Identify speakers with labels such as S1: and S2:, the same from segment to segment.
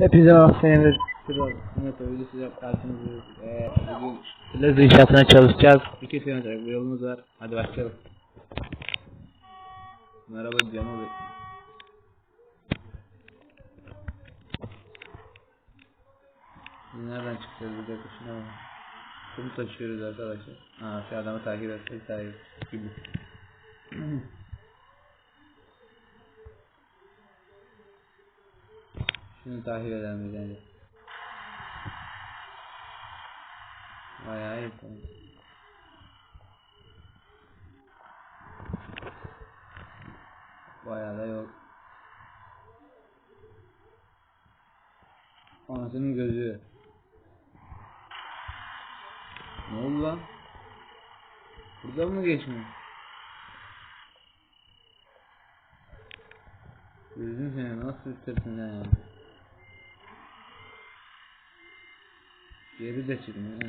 S1: Hepinize senedir. Biraz Mehmet videosu karşınızdayız. Ee, bugün Plaza inşaatına çalışacağız. İki kilometrelik bir yolumuz var. Hadi başlayalım. Merhaba Cem abi. Nereden çıkacağız bir dakika şuna bak. Kum taşıyoruz arkadaşlar. Aa şu adamı takip etsek iyi gibi. Şunu takip edelim bir önce. Bayağı iyi. Bayağı da yol. Anasının gözü. Ne oldu lan? Burada mı geçmiyor? Gözün seni nasıl üstlersin lan ya? Geri de çıkmıyor ha.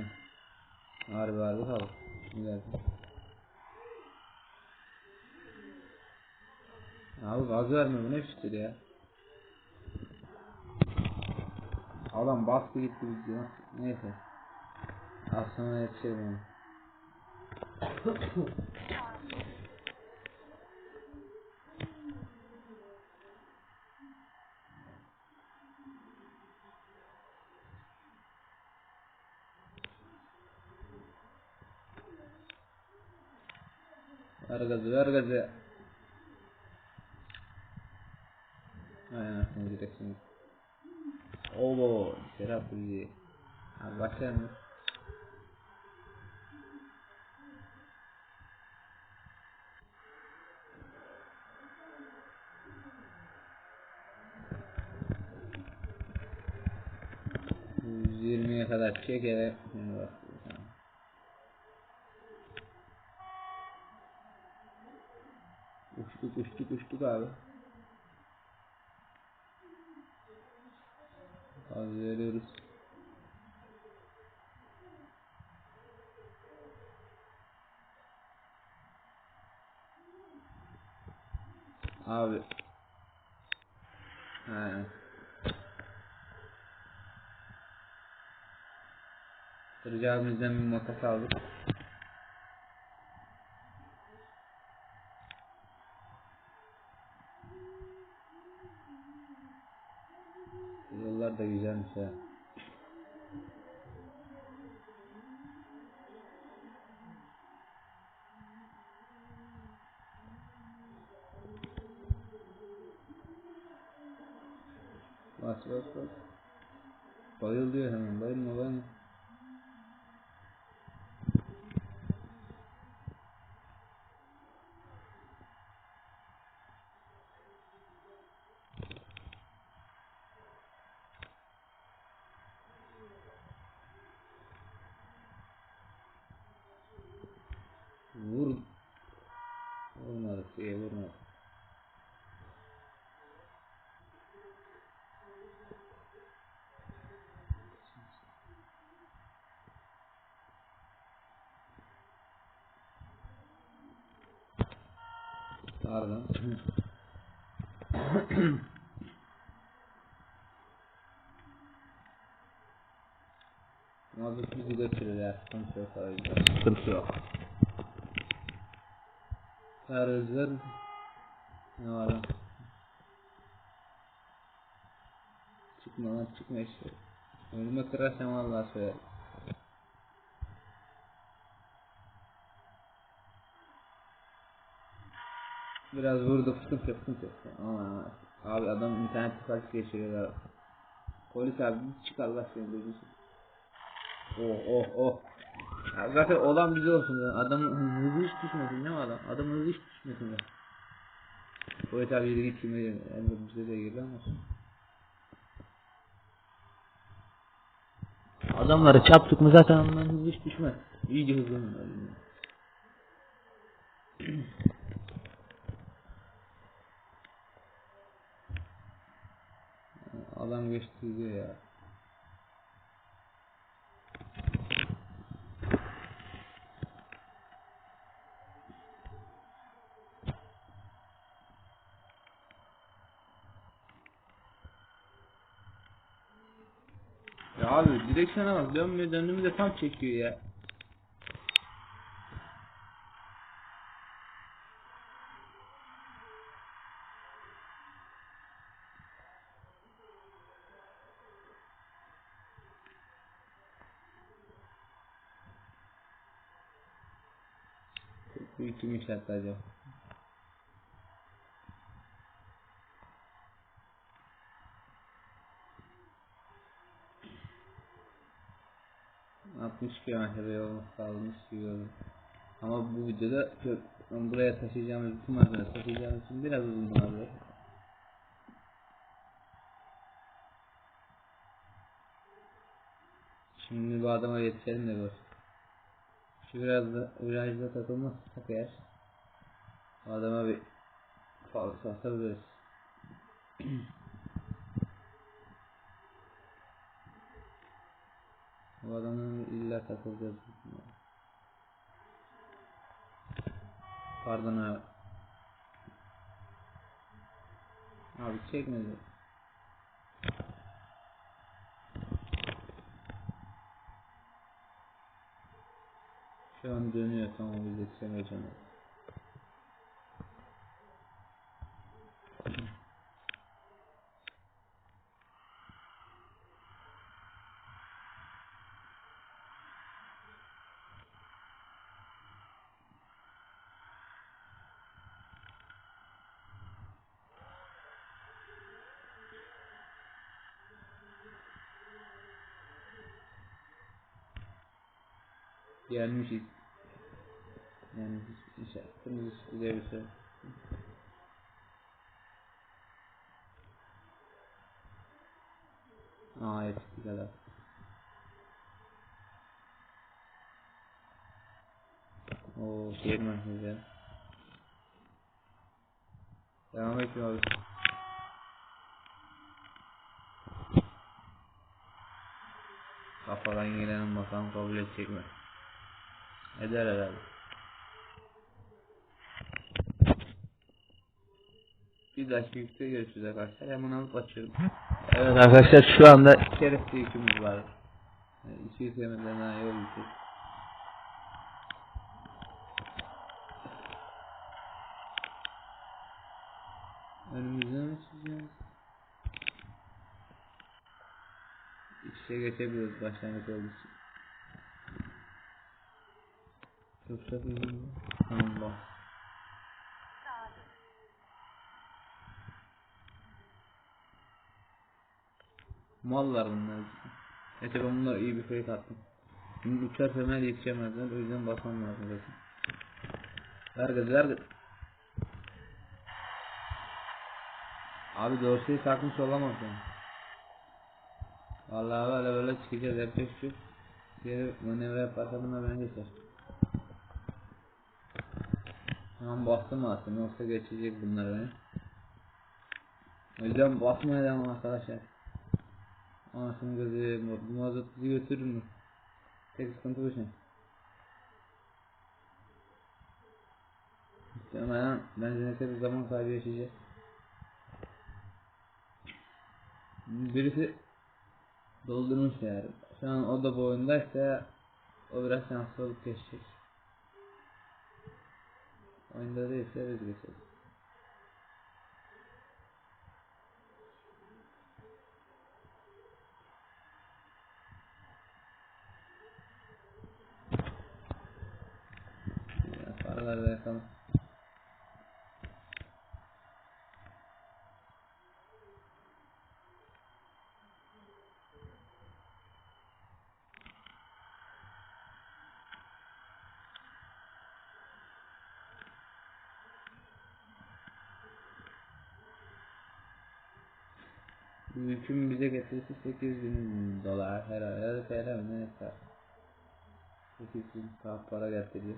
S1: Harbi harbi kal. Güzel. Abi gaz vermiyor bu ne fikir ya? Adam bastı gitti gidiyor. Neyse. Sonra yetişelim ona. Ver gazı ver gazı. Aynen direkt şimdi. Obo Serap bizi. Abi başlar mı? Kadar çekerek şimdi başlıyor tamam. Uçtuk uçtuk abi. Abi veriyoruz. Abi. He. Sırıcı abimizden bir makas aldık. ya Vurmadık diye vurmadık. Pardon. Mazot bizi götürür ya. Sıkıntı yok abi. Sıkıntı yok. Her özler ne var lan? Çıkma lan çıkma işte. Önüme kırarsan vallahi söylerim. Biraz vurdu yok sıkıntı yok. Ama abi adam internet tıkaç geçiriyor. Polis abi çık Allah seni gözünü Oh oh oh. Ya zaten olan bize olsun ya. Adamın hızı hiç düşmesin değil adam? Adamın hızı hiç düşmesin ya. Polis abi yürü git kime Yani bize de girdi ama. Adamları çarptık mı zaten onların hızı hiç düşmez. İyice hızlanıyor. Adam geçti diyor ya. Ya abi direksiyona bak dönmüyor döndüğümüzde tam çekiyor ya. Bu ikiymiş hatta acaba. Altmış kilometre yol kalmış gibi oldu. Ama bu videoda buraya taşıyacağımız bütün malzemeleri taşıyacağımız için biraz uzun oldu. Şimdi bu adama yetişelim de gör. Şu biraz da virajda takılmazsak eğer adama bir fazla atabiliriz. bu adamın illa takılacağız. Pardon abi. Abi çekmedi. Şu an dönüyor tamam biz yetişemeyeceğim. Gelmişiz. Yani hiç iş yaptığımız güzel bir şey. Aa eski kadar. Oo şehir merkezi. Devam et abi. Kafadan gelenin bakalım kabul edecek mi? Eder herhalde. Bir dakika görüşürüz arkadaşlar. Hemen alıp açıyorum. Evet arkadaşlar şu anda şerefli yükümüz var. Yani İki yüklemeden daha yol yükü. Önümüzden mi çizeceğiz? İçe geçebiliriz başlangıç olduğu için. İyi. Allah. Mallar bunlar. Neyse ben bunlara iyi bir fake attım. Şimdi uçar hemen yetişemezler. O yüzden basmam lazım zaten. Ver gaz. Abi dorseyi takmış olamaz yani. Vallahi böyle böyle çıkacağız yapacak bir şey. Geri manevra yaparsa buna ben geçer. Tamam bastım aslında yoksa geçecek bunlar beni. O yüzden basmaya devam arkadaşlar. Anasını gözü bu mazot bizi götürür mü? Tek sıkıntı bu şey. Muhtemelen benzinlikte bir zaman kaybı yaşayacağız. Birisi doldurmuş yani. Şu an o da bu oyundaysa o biraz şanslı olup geçecek. Oyunda değilse biz geçeriz. Ya paralar yakalım. Yükün bize getirisi 8000 dolar herhalde ya da TL mi neyse. 8000 daha para getiriyor.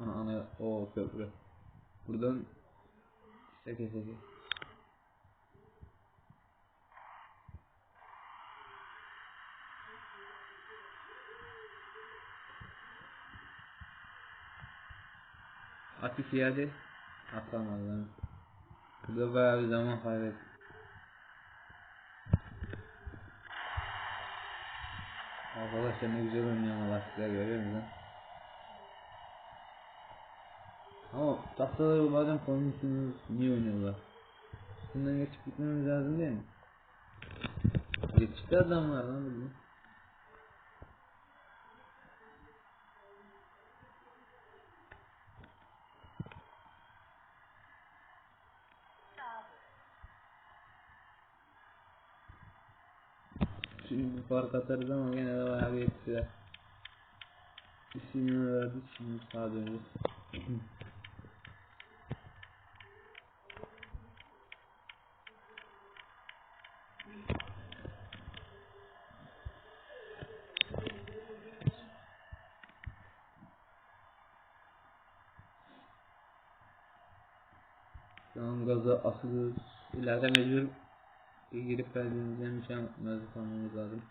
S1: Ana ana o köprü. Buradan seke seke. At iki hadi. Burada bayağı bir zaman kaybettim. Arkadaşlar ne güzel oynuyorlar sizler görüyor musunuz? Ama tahtaları bazen koymuşsunuz niye oynuyorlar? Bundan geçip gitmemiz lazım değil mi? Geçti adamlar lan bunu. Burada. Şimdi fark atarız ama gene de bayağı bir etkiler. Bir sinyal verdik şimdi sağa döneceğiz. Şu an gaza asılıyoruz. İleride mecbur girip kaydedeceğim bir şey kalmamız lazım.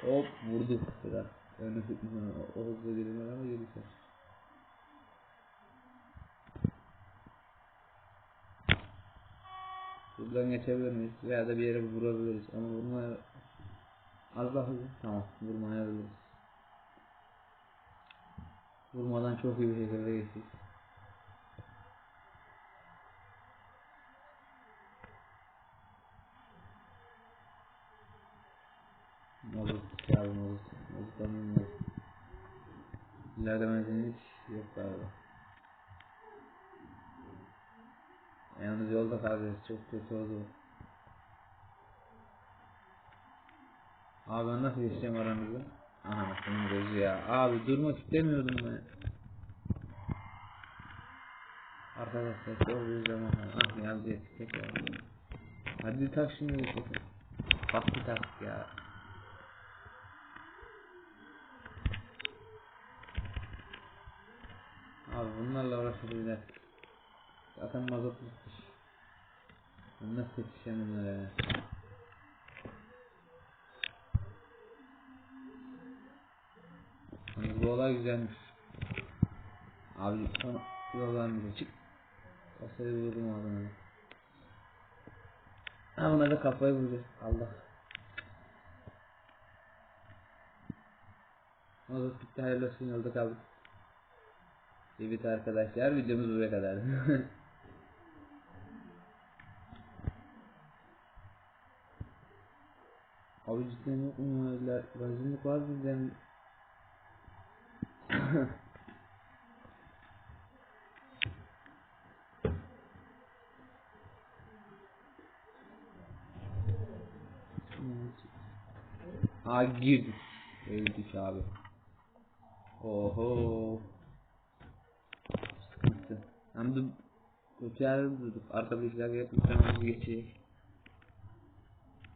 S1: Hop vurduk biraz. Önü o hızla girilmedi ama gelişer. Buradan geçebilir miyiz? Veya da bir yere vurabiliriz ama vurmaya az daha hızlı. Tamam vurmayabiliriz. Vurmadan çok iyi bir şekilde geçtik. Mazot abi mazot. Mazot alınmaz. İleride benzinlik yok galiba. Yalnız yolda kalacağız. Çok kötü oldu. Abi ben nasıl geçeceğim aranızda? Aha senin gözü ya. Abi durmak istemiyordum ben. Arkadaşlar bir zaman. Ah geldi etiket ya. Hadi tak şimdi etiketi. Bak bir tak ya. Abi bunlarla uğraşabilirler. Zaten mazot bitmiş. Nasıl yetişeceğim bunlara ya? Olay güzelmiş. Abi son yoldan bile çık. Kasayı vurdum ağzına. Ha buna da kafayı vuracağız. Allah. Mazot bitti hayırlı olsun yolda kaldık. Evet arkadaşlar videomuz buraya kadar. Abi cidden yok mu? Benzinlik var bizden. Girdik. Öldük abi. Oho. Sıkıntı. Hem de kötü yerde durduk. Arkadaşlar hep muhtemelen geçecek.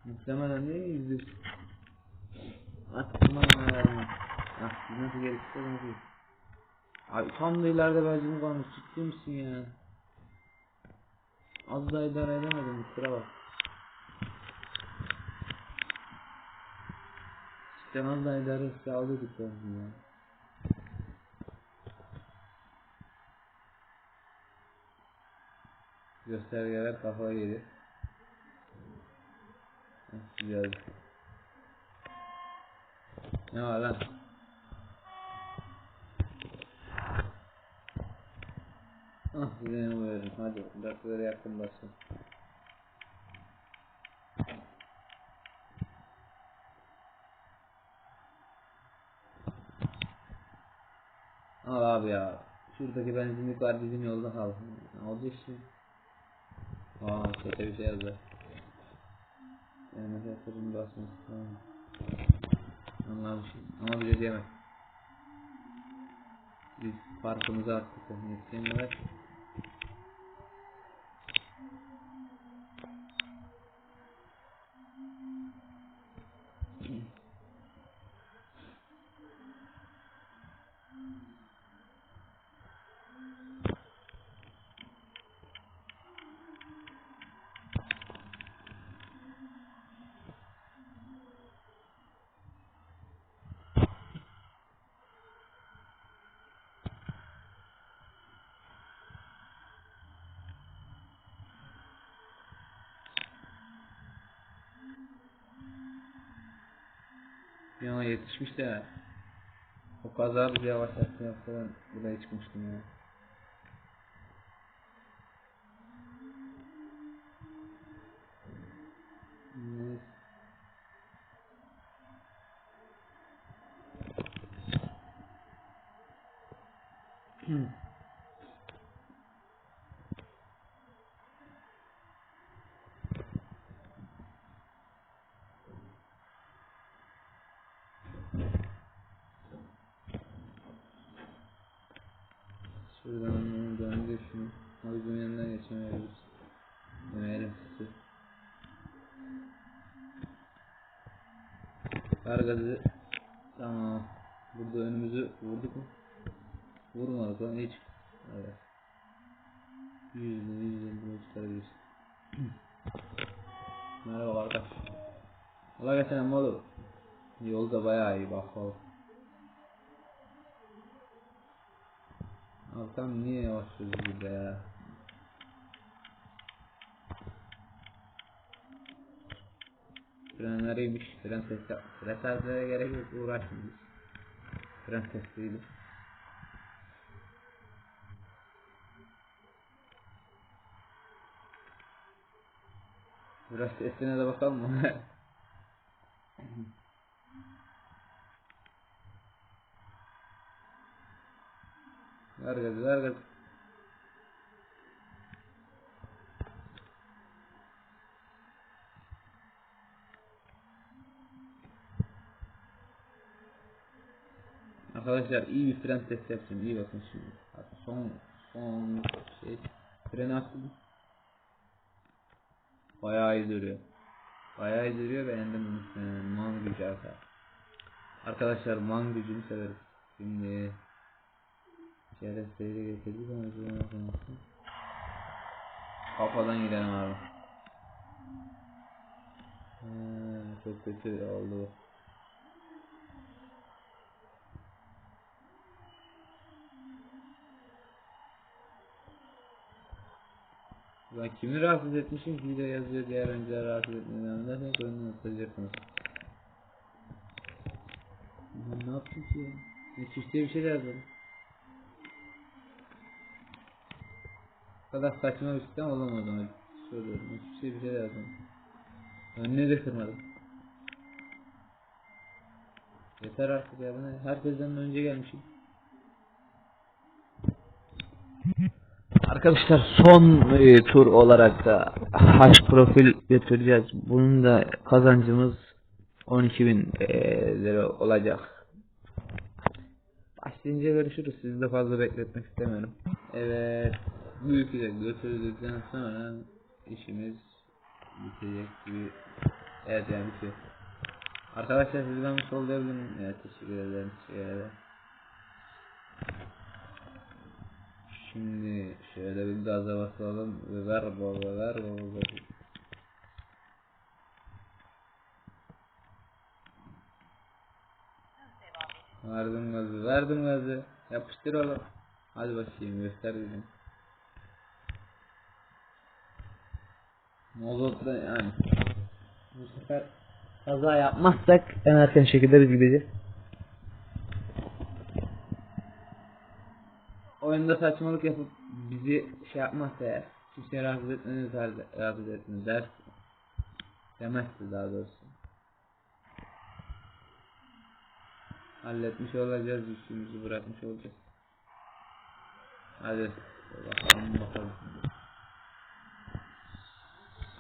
S1: Muhtemelen ne yüzü? Atma ayarına. Biz nasıl gerekirse nasıl? Abi tam da ileride benzin kalmış. Ciddi misin ya? Az daha idare edemedim. Kusura bak. İşte az daha idare etse alıyorduk benzin ya. Göstergeler kafaya yedi. Heh, Güzel. Ne var lan? Ah veririm hadi dakikaları yakın basın. Al abi ya. Şuradaki benzinlik var bizim yolda. Ne olacak şimdi? Aa kötü bir şey yazdı. Yani mesela fırın basması tamam. Anlamışız ama bize diyemez. Biz farkımızı attık. Yetişemiyorlar. Yetişmiş de. O kaza bizi yavaşlattı yoksa ben buraya çıkmıştım ya. Hmm. Şunu. Havuzun yanından geçemiyoruz. Demeyelim sizi. Ver gazı. Tamam. Burada önümüzü vurduk mu? Vurmadık lan hiç. Evet. Yüzde yüzde çıkarabiliriz. Merhaba arkadaş. Geçelim modu. Yolda bayağı iyi bak bak. Tam niye yavaşlıyoruz burada ya? Frenleriymiş. Fren testi. Fren testlere gerek yok. Uğraşmıyoruz. Fren testiydi. Biraz testine de bakalım mı? ver gazı. Arkadaşlar iyi bir fren testi yapacağım. İyi bakın şimdi. Son son şey freni açtım. Bayağı iyi duruyor. Bayağı iyi duruyor beğendim bunu. Ee, man gücü arkadaşlar. Arkadaşlar man gücünü severiz. Şimdi Şerefsizliği getirdik ama üzerine bakmasın. Kafadan gidelim abi. Ha, çok kötü oldu. Ben kimi rahatsız etmişim ki de yazıyor diğer oyuncuları rahatsız etmeden dersek oyunu atacaksınız. Ulan ne yaptın ki ya? Diye bir şey yazdım. Bu kadar saçma bir sistem olamadı ama söylüyorum. Hiçbir şey bir şey de yazdım. Önüne de kırmadım. Yeter artık ya. Ben herkesten önce gelmişim. Arkadaşlar son e, tur olarak da H profil götüreceğiz. Bunun da kazancımız 12.000 e, lira olacak. Başlayınca görüşürüz. Sizi de fazla bekletmek istemiyorum. Evet. Bu yükü götürdükten sonra işimiz bitecek gibi. Evet yani bitiyor. Arkadaşlar sizi ben sollayabilirim. Evet teşekkür ederim. Ederim. Şimdi şöyle bir gaza basalım ve ver baba ver baba. ver. Verdim gazı verdim gazı. Yapıştır oğlum. Hadi bakayım göster bizim. Mozot'ta yani. Bu sefer kaza yapmazsak en erken şekilde biz gideceğiz. oyunda saçmalık yapıp bizi şey yapmazsa eğer kimseye rahatsız etmeniz rahatsız etmeniz der demezse daha doğrusu halletmiş olacağız yükümüzü bırakmış olacağız hadi bakalım bakalım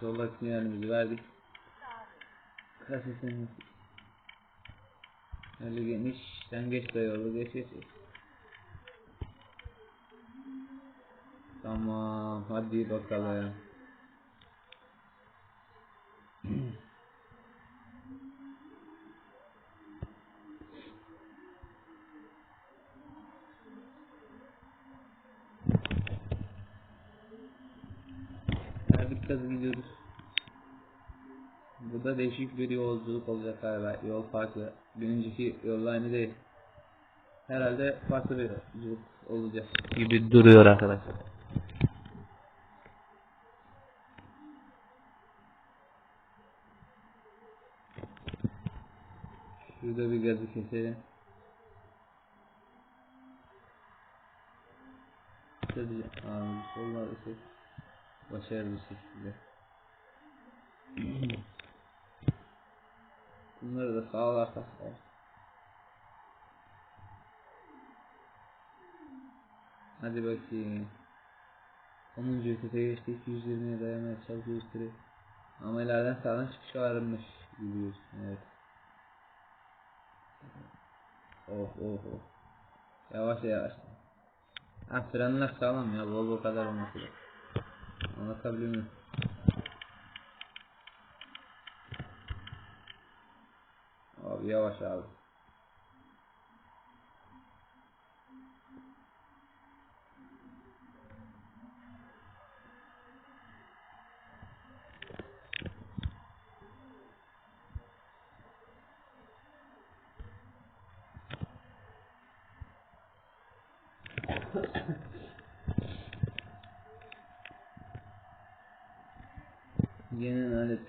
S1: sola sinyalimizi verdik kasesini öyle geniş sen geç yolu geç geç geç. Tamam hadi bakalım. Verdik gazı gidiyoruz. Bu da değişik bir yolculuk olacak galiba. Yol farklı. Bir önceki yolla aynı değil. Herhalde farklı bir yolculuk olacak gibi duruyor arkadaşlar. Şu Şurada bir gazı keselim. Sadece abi sollar ise başarılı bir şekilde. Bunları da sağlarsak sağ olsun. Hadi bakayım. 10. vitese geçtik 120'ye dayanmaya çalışıyoruz direkt. Ama ileriden sağdan çıkış varmış gibi evet. Oh oh oh. Yavaş yavaş. Ha frenler sağlam ya bol kadar olması da. Anlatabiliyor muyum? Abi yavaş abi.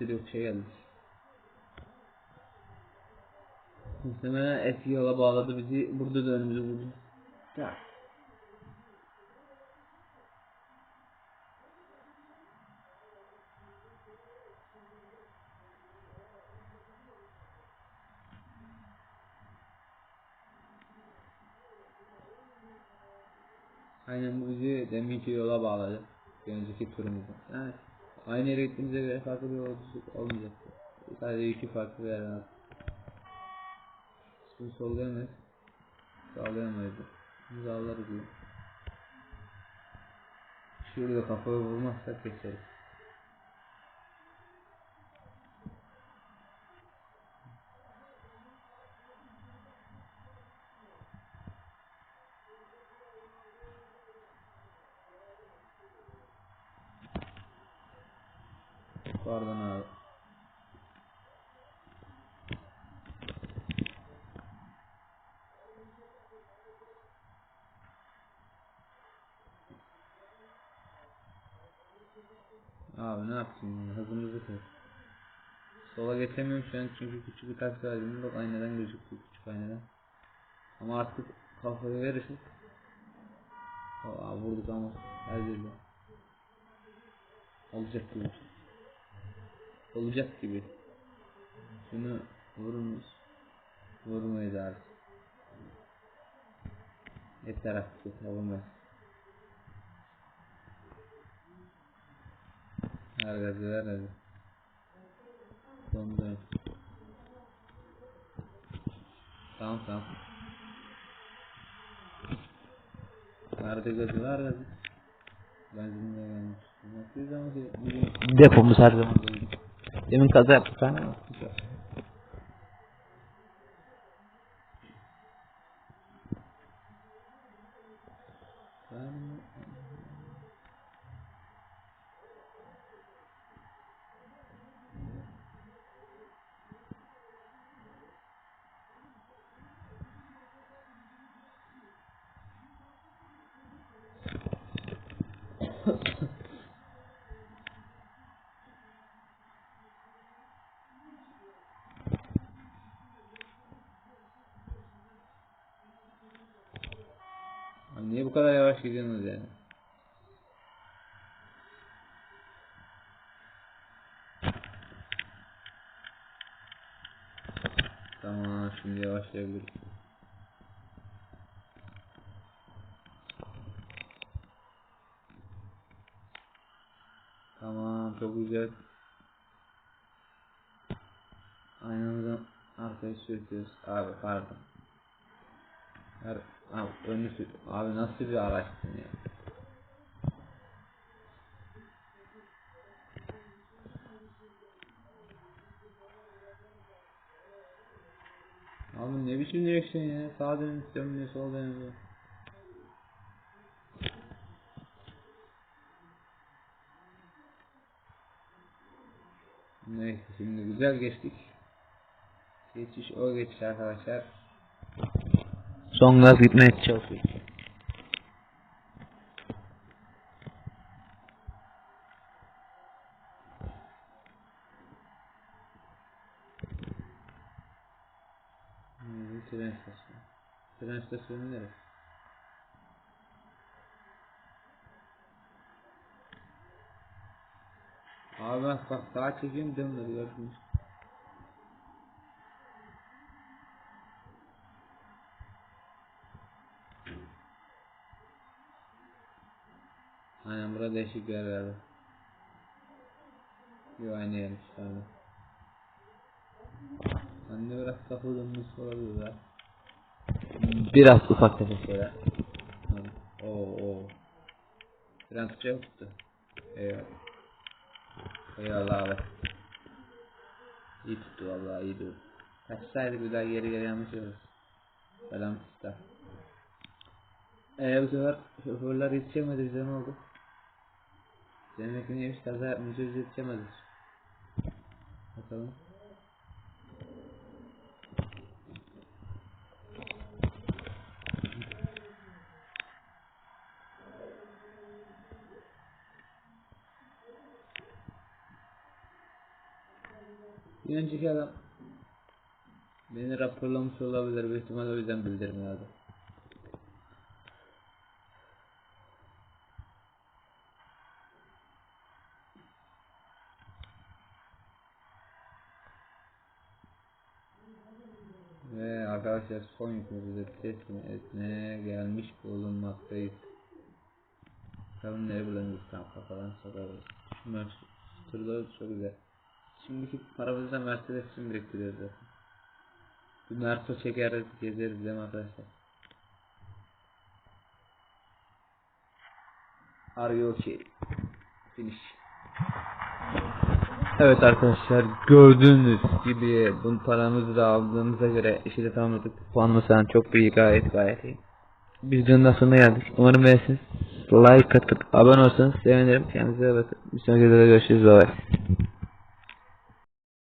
S1: Aletleri yok şey geldi. Muhtemelen eski yola bağladı bizi. Burada da önümüzü vurdu. Tak. Aynen bu bizi deminki yola bağladı. Bir önceki turumuzda. Yani aynı yere gittiğimize göre farklı bir yolculuk olmayacak. Sadece iki farklı yer var. Bunu sollayamayız. Sağlayamayız. Bunu sağlarız diyor. Şurada kafayı vurmazsak geçeriz. Pardon abi. Abi ne yapayım ya hızımızı kır. Sola geçemiyorum şu an çünkü küçük bir ters verdim. Bak aynadan gözüktü küçük aynadan. Ama artık kafayı verirsek. Aa, vurduk ama her yerden. Olacak gibi. Olacak gibi. Şunu vurunuz. Vurmayız artık. Yeter artık vurmayız. Ver gazı ver hadi. Dondurun. Tamam tamam. Nerede gazı ver gazı. Benzinle gelmiş.
S2: Depomuz her zaman. Demin kaza yaptık ha.
S1: Niye bu kadar yavaş gidiyorsunuz yani? Tamam şimdi yavaşlayabiliriz. Tamam çok güzel. Aynamızdan arkaya sürtüyoruz. Abi pardon. Her, abi önü sür. Abi nasıl bir araçsın ya? Abi ne biçim direksiyon ya? Sağa dönüp dönmüyor, sola dönüyor. Neyse şimdi güzel geçtik. Geçiş o geçiş arkadaşlar.
S2: Son gaz gitmeye çalışıyor.
S1: Tren istasyonu neresi? Abi bak sağa çekiyorum dönmedi gördünüz. Aynen burada değişik bir yer verdi. Yo aynı yermiş pardon. Anne biraz kafa dönmüş olabilir ha.
S2: Biraz ufak tefek şeyler.
S1: Oo oo. Tren tutuyor tuttu. Eyvallah. Eyvallah abi. İyi tuttu vallahi iyi durdu. Kaçsaydık bir daha geri geri yanlış oluruz. Selam usta. Eee bu sefer şoförler yetişemedi bize ne oldu? Cemek'in yemiş kaza yapmış biz yetişemedik. Bakalım. Bir önceki adam beni raporlamış olabilir. Büyük ihtimalle o yüzden. Ve arkadaşlar son yükümüzü teslim etmeye gelmiş bulunmaktayız. Bakalım ne bulabiliriz tam kafadan sokarız. Şu Mercedes çok güzel. Şimdiki paramızı da Mercedes için biriktiriyoruz zaten. Bir Merso çekeriz, gezeriz değil mi arkadaşlar? Are you okay? Finish. Evet arkadaşlar gördüğünüz gibi bu paramızı da aldığımıza göre işi de tamamladık. Puanımız falan çok iyi gayet gayet iyi. Biz de sonuna geldik. Umarım beğenirsiniz. Like atıp abone olursanız sevinirim. Kendinize bakın. Bir sonraki videoda görüşürüz. Bye bye.